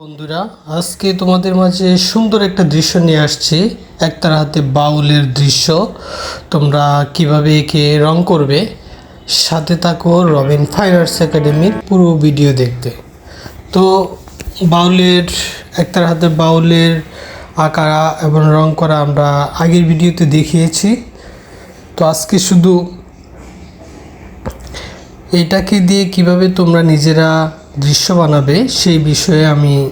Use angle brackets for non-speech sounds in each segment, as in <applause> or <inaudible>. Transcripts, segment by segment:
বন্ধুরা, আজকে তোমাদের মাঝে সুন্দর একটা দৃশ্য নিয়ে আসছি। একটার হাতে বাউলের দৃশ্য। তোমরা কীভাবে একে রং করবে, সাথে থাকো রবিন ফাইন আর্টস একাডেমির পুরো ভিডিও দেখতে। তো বাউলের একটার হাতে বাউলের আঁকা এবং রং করা আমরা আগের ভিডিওতে দেখিয়েছি। তো আজকে শুধু এটাকে দিয়ে কীভাবে তোমরা নিজেরা দৃশ্য বানাবে, সেই বিষয়ে আমি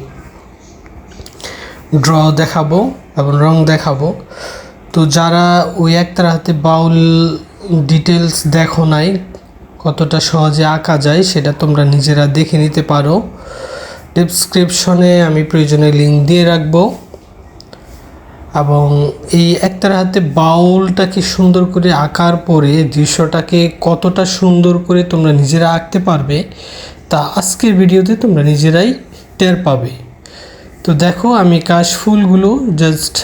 ড্র দেখাবো এবং রং দেখাবো। তো যারা ওই একটার হাতে বাউল ডিটেলস দেখো নাই, কতটা সহজে আঁকা যায় সেটা তোমরা নিজেরা দেখে নিতে পারো। ডিসক্রিপশনে আমি প্রয়োজনে লিঙ্ক দিয়ে রাখব। এবং এই একটার হাতে বাউলটাকে সুন্দর করে আঁকার পরে দৃশ্যটাকে কতটা সুন্দর করে তোমরা নিজেরা আঁকতে পারবে তা আজকের ভিডিওতে তোমরা নিজেরাই টের পাবে। তো দেখো, আমি কাশফুলগুলো জাস্ট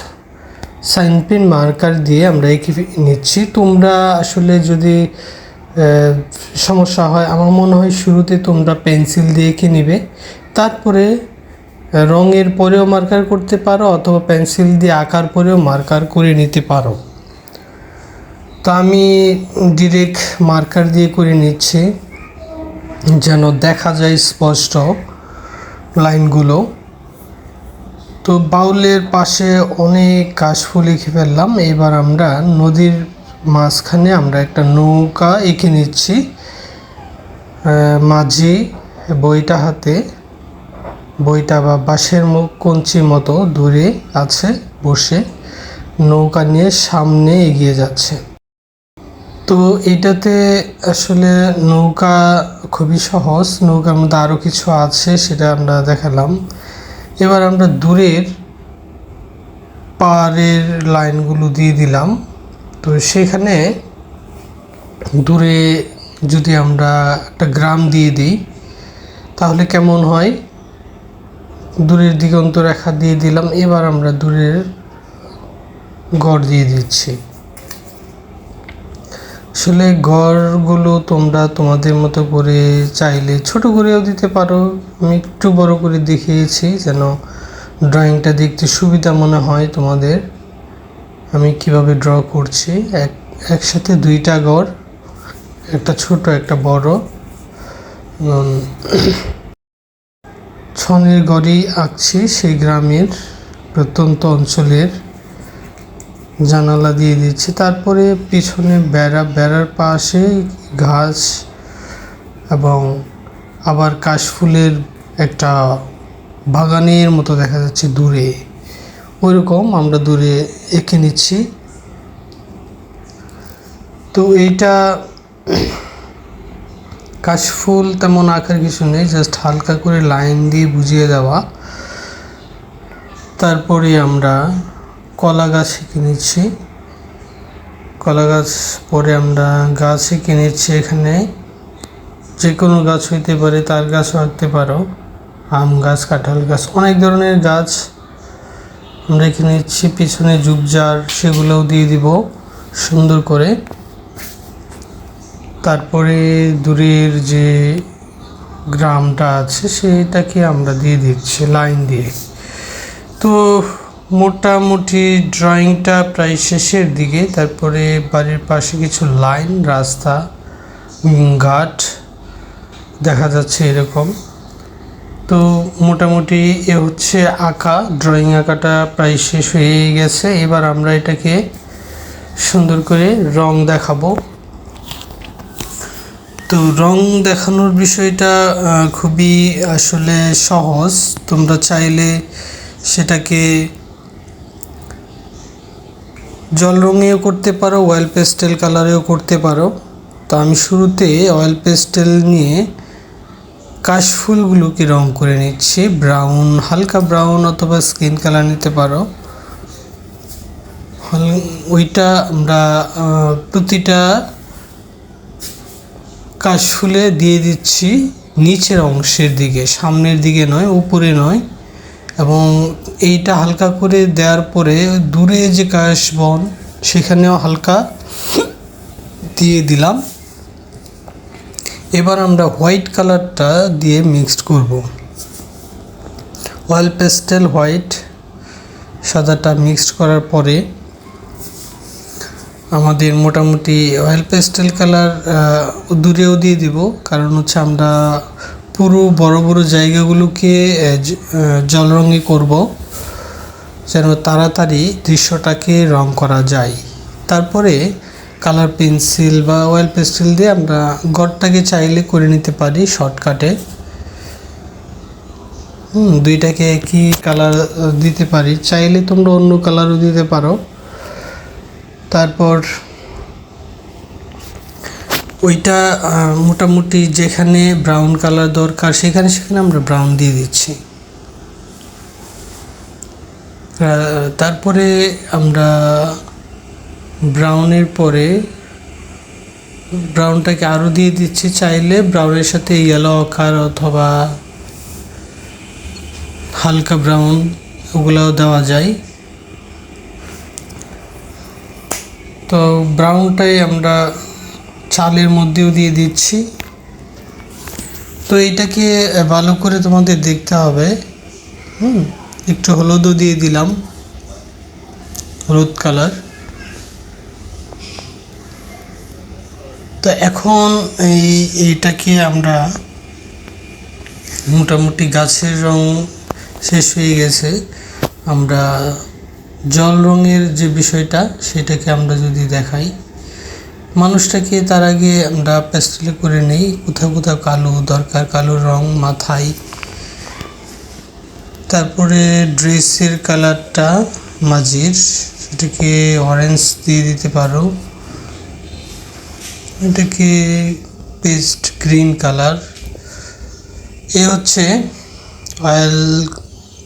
সাইন পেন মার্কার দিয়ে আমরা এঁকে নিচ্ছি। তোমরা আসলে যদি সমস্যা হয়, আমার মনে হয় শুরুতে তোমরা পেন্সিল দিয়ে এঁকে নিবে। তারপরে রঙের পরেও মার্কার করতে পারো অথবা পেন্সিল দিয়ে আঁকার পরেও মার্কার করে নিতে পারো। তো আমি ডিরেক্ট মার্কার দিয়ে করে নিচ্ছি। যেন দেখা যায় স্পষ্ট লাইনগুলো। তো বাউলের পাশে অনেক কাশফুল এঁকে ফেললাম। এবার আমরা নদীর মাঝখানে আমরা একটা নৌকা এঁকে নিচ্ছি মাঝি বইটা হাতে। বইটা বা বাঁশের মুখ কঞ্চির মতো দূরে আছে, বসে নৌকা নিয়ে সামনে এগিয়ে যাচ্ছে। তো এটাতে আসলে নৌকা খুবই সহজ, নৌকার মধ্যে আরও কিছু আছে সেটা আমরা দেখালাম। এবার আমরা দূরের পাড়ের লাইনগুলো দিয়ে দিলাম। তো সেখানে দূরে যদি আমরা একটা গ্রাম দিয়ে দিই, তাহলে কেমন হয়? দূরের দিগন্ত রেখা দিয়ে দিলাম, এবার আমরা দূরের গড় দিয়ে দিচ্ছি। আসলে গড়গুলো তোমরা তোমাদের মতো করে চাইলে ছোট করেও দিতে পারো। আমি একটু বড় করে দেখিয়েছি যেন ড্রয়িংটা দেখতে সুবিধা মনে হয় তোমাদের। আমি কীভাবে ড্র করছি? এক, একসাথে দুইটা গড় একটা ছোট, একটা বড়। ছনের গড়ই আঁকছি সেই গ্রামের প্রত্যন্ত অঞ্চলের জানালা দিয়ে দিচ্ছি। তারপরে পিছনে বেড়া, বেড়ার পাশে ঘাস এবং আবার কাশফুলের একটা বাগানের মতো দেখা যাচ্ছে দূরে। ওইরকম আমরা দূরে এঁকে নিচ্ছি। তো এইটা কাশফুল তেমন আঁকার কিছু নেই জাস্ট হালকা করে লাইন দিয়ে বুঝিয়ে দেওয়া। তারপরে আমরা কলা গাছ এঁকে নিচ্ছি কলা গাছ পরে আমরা গাছ এঁকে নিচ্ছি এখানে। যে কোনো গাছ হইতে পারে, তার গাছও আঁকতে পারো। আম গাছ, কাঁঠাল গাছ, অনেক ধরনের গাছ আমরা এঁকে নিচ্ছি পিছনে জুবজার সেগুলোও দিয়ে দিব সুন্দর করে। তারপরে দূরের যে গ্রামটা আছে, সেটাকে আমরা দিয়ে দিচ্ছি, লাইন দিয়ে। তো মোটামুটি ড্রয়িংটা প্রায় শেষের দিকে, তারপরে বাড়ির পাশে কিছু লাইন রাস্তা ঘাট দেখা যাচ্ছে এরকম। তো মোটামুটি এ হচ্ছে আঁকা ড্রয়িং আঁকাটা প্রায় শেষ হয়ে গেছে। এবার আমরা এটাকে সুন্দর করে রং দেখাবো। তো রং দেখানোর বিষয়টা খুবই আসলে সহজ। তোমরা চাইলে সেটাকে জল রঙেও করতে পারো অয়েল পেস্টেল কালারেও করতে পারো। তো আমি শুরুতে অয়েল পেস্টেল নিয়ে কাশফুলগুলোকে রং করে নিচ্ছি। ব্রাউন হালকা ব্রাউন অথবা স্কিন কালার নিতে পারো। ওইটা আমরা প্রতিটা কাশফুলে দিয়ে দিচ্ছি নিচের অংশের দিকে, সামনের দিকে নয়, উপরে নয়। এবং এইটা হালকা করে দেওয়ার পরে দূরে যে কাশবন, সেখানেও হালকা দিয়ে দিলাম। এবার আমরা হোয়াইট কালারটা দিয়ে মিক্সড করব। অয়েল পেস্টেল হোয়াইট সাদাটা মিক্সড করার পরে আমাদের মোটামুটি অয়েল পেস্টেল কালার দূরেও দিয়ে দিব। কারণ হচ্ছে আমরা পুরো বড় বড় জায়গাগুলোকে জল রঙে করব। যেন তাড়াতাড়ি দৃশ্যটাকে রং করা যায়। তারপরে কালার পেন্সিল বা অয়েল পেস্টেল দিয়ে আমরা গড়টাকে চাইলে করে নিতে পারি শর্টকাটে। হুম, দুইটাকে একই কালার দিতে পারি। চাইলে তোমরা অন্য কালারও দিতে পারো। তারপর ওইটা মোটামুটি যেখানে ব্রাউন কালার দরকার, সেখানে সেখানে আমরা ব্রাউন দিয়ে দিচ্ছি। তারপরে আমরা ব্রাউনের পরে ব্রাউনটাকে আরও দিয়ে দিচ্ছি চাইলে ব্রাউনের সাথে ইয়েলো আকার অথবা হালকা ব্রাউন ওগুলাও দেওয়া যায়। তো ব্রাউনটাই আমরা চালের মধ্যেও দিয়ে দিচ্ছি। তো এইটাকে ভালো করে তোমাদের দেখতে হবে। হুম। একটু হলুদও দিয়ে দিলাম, হলুদ কালার। তো এখন এই এইটাকে আমরা মোটামুটি গাছের রং শেষ হয়ে গেছে। আমরা জল রঙের যে বিষয়টা, সেটাকে আমরা যদি দেখাই। মানুষটাকে তার আগে আমরা প্যাস্টেলে করে নেই। কোথাও কোথাও কালো দরকার, কালো রং, মাথায় তারপরে ড্রেসের কালারটা মাঝির সেটাকে অরেঞ্জ দিয়ে দিতে পারো। এটাকে পেস্ট গ্রিন কালার এ হচ্ছে অয়েল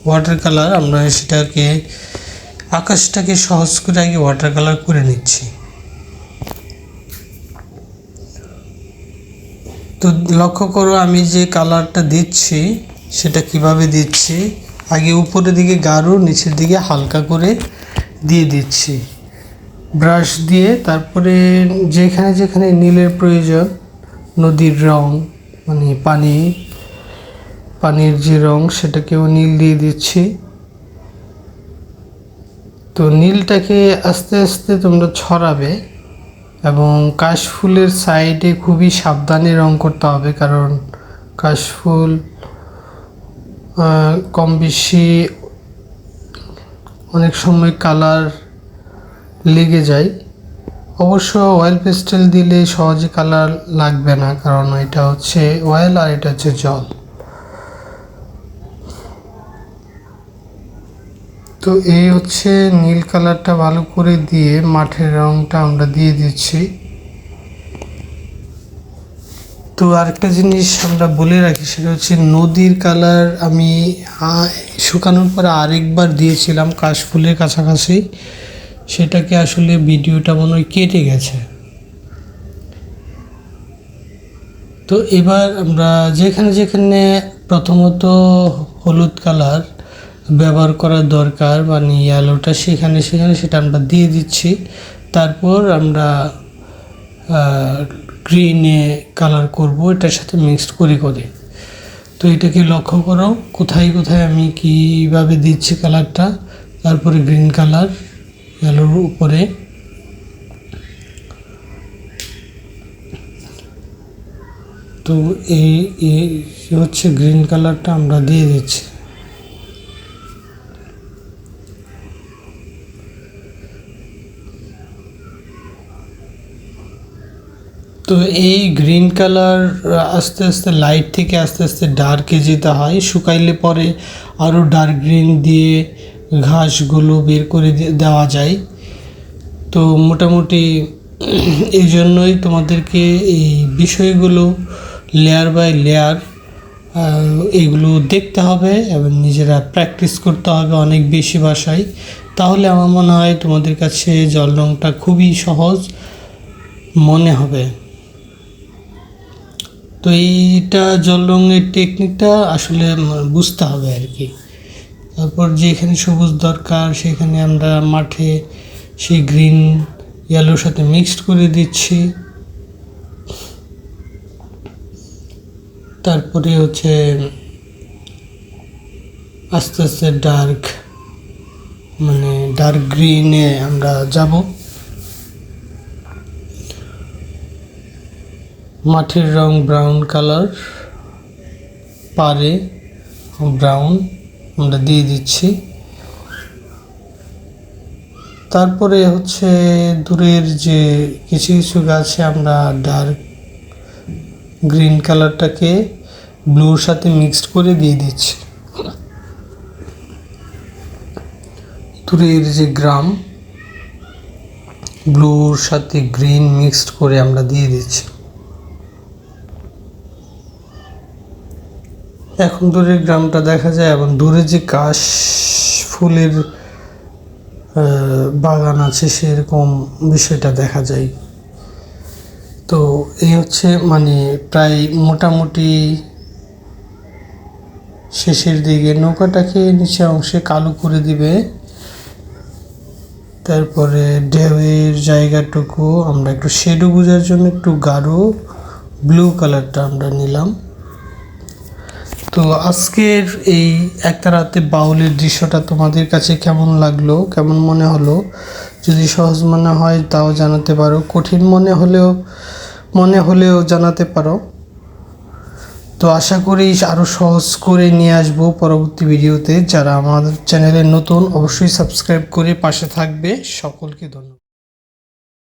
ওয়াটার কালার আমরা সেটাকে, আকাশটাকে সহজ করে আগে ওয়াটার কালার করে নিচ্ছি। তো লক্ষ্য করো আমি যে কালারটা দিচ্ছি, সেটা কীভাবে দিচ্ছি? আগে উপরের দিকে গাঢ়, নিচের দিকে হালকা করে দিয়ে দিচ্ছি। ব্রাশ দিয়ে তারপরে যেখানে যেখানে নীলের প্রয়োজন, নদীর রং মানে পানি, পানির যে রং সেটাকেও নীল দিয়ে দিচ্ছি। তো নীলটাকে আস্তে আস্তে তোমরা ছড়াবে এবং কাশফুলের সাইডে খুবই সাবধানে রং করতে হবে, কারণ কাশফুল কম বেশি অনেক সময় কালার লেগে যায়। অবশ্য অয়েল পেস্টেল দিলে সহজে কালার লাগবে না, কারণ এটা হচ্ছে অয়েল আর এটা হচ্ছে জল। তো এই হচ্ছে নীল কালারটা ভালো করে দিয়ে মাঠের রংটা আমরা দিয়ে দিচ্ছি। তো আরেকটা জিনিস আমরা বলে রাখি, সেটা হচ্ছে নদীর কালার আমি শুকানোর পরে আরেকবার দিয়েছিলাম কাশফুলের কাছাকাছি। সেটাকে আসলে ভিডিওটা মনে হয় কেটে গেছে। তো এবার আমরা যেখানে যেখানে প্রথমত হলুদ কালার ব্যবহার করার দরকার মানে ইয়েলোটা সেখানে সেখানে সেটা আমরা দিয়ে দিচ্ছি। তারপর আমরা গ্রিনে কালার করব, এটার সাথে মিক্সড করে করে। তো এটাকে লক্ষ্য করো, কোথায় কোথায় আমি কীভাবে দিচ্ছি কালারটা তারপরে গ্রিন কালার ইয়েলোর উপরে। তো এই হচ্ছে গ্রিন কালারটা আমরা দিয়ে দিচ্ছি। তো এই গ্রিন কালার আস্তে আস্তে লাইট থেকে আস্তে আস্তে ডার্কে যেতে হয়, শুকাইলে পরে আরও ডার্ক গ্রিন দিয়ে ঘাসগুলো বের করে দেওয়া যায়। তো মোটামুটি <clears throat> এই জন্যই তোমাদেরকে এই বিষয়গুলো লেয়ার বাই লেয়ার এগুলো দেখতে হবে এবং নিজেরা প্র্যাকটিস করতে হবে অনেক বেশি ভাষায়। তাহলে আমার মনে হয় তোমাদের কাছে জল রংটা খুবই সহজ মনে হবে। তো এইটা জল রঙের টেকনিকটা আসলে বুঝতে হবে আর কি তারপর যেখানে সবুজ দরকার, সেখানে আমরা মাঠে সেই গ্রিন ইয়েলোর সাথে মিক্সড করে দিচ্ছি। তারপরে হচ্ছে আস্তে আস্তে ডার্ক মানে ডার্ক গ্রিনে আমরা যাব। মাটির রং ব্রাউন কালার পারে ব্রাউন আমরা দিয়ে দিচ্ছি। তারপরে হচ্ছে দূরের যে কিছু কিছু গাছে আমরা ডার্ক গ্রিন কালারটাকে ব্লুর সাথে মিক্সড করে দিয়ে দিচ্ছি। দূরের যে গ্রাম ব্লুর সাথে গ্রিন মিক্সড করে আমরা দিয়ে দিচ্ছি। এখন দূরের গ্রামটা দেখা যায় এবং দূরে যে কাশ ফুলের বাগান আছে সেরকম বিষয়টা দেখা যায়। তো এই হচ্ছে মানে প্রায় মোটামুটি শেষের দিকে। নৌকাটাকে নিচে অংশে কালো করে দিবে। তারপরে ঢেউয়ের জায়গাটুকু আমরা একটু শেডো বোঝার জন্য একটু গাঢ় ব্লু কালারটা আমরা নিলাম। তো আজকের এই একটা রাতে বাউলের দৃশ্যটা তোমাদের কাছে কেমন লাগল? কেমন মনে হলো? যদি সহজ মনে হয় তাও জানাতে পারো। কঠিন মনে হলেও মনে হলেও জানাতে পারো। তো আশা করি আরও সহজ করে নিয়ে আসব পরবর্তী ভিডিওতে। যারা আমাদের চ্যানেলে নতুন, অবশ্যই সাবস্ক্রাইব করে পাশে থাকবে। সকলকে ধন্যবাদ।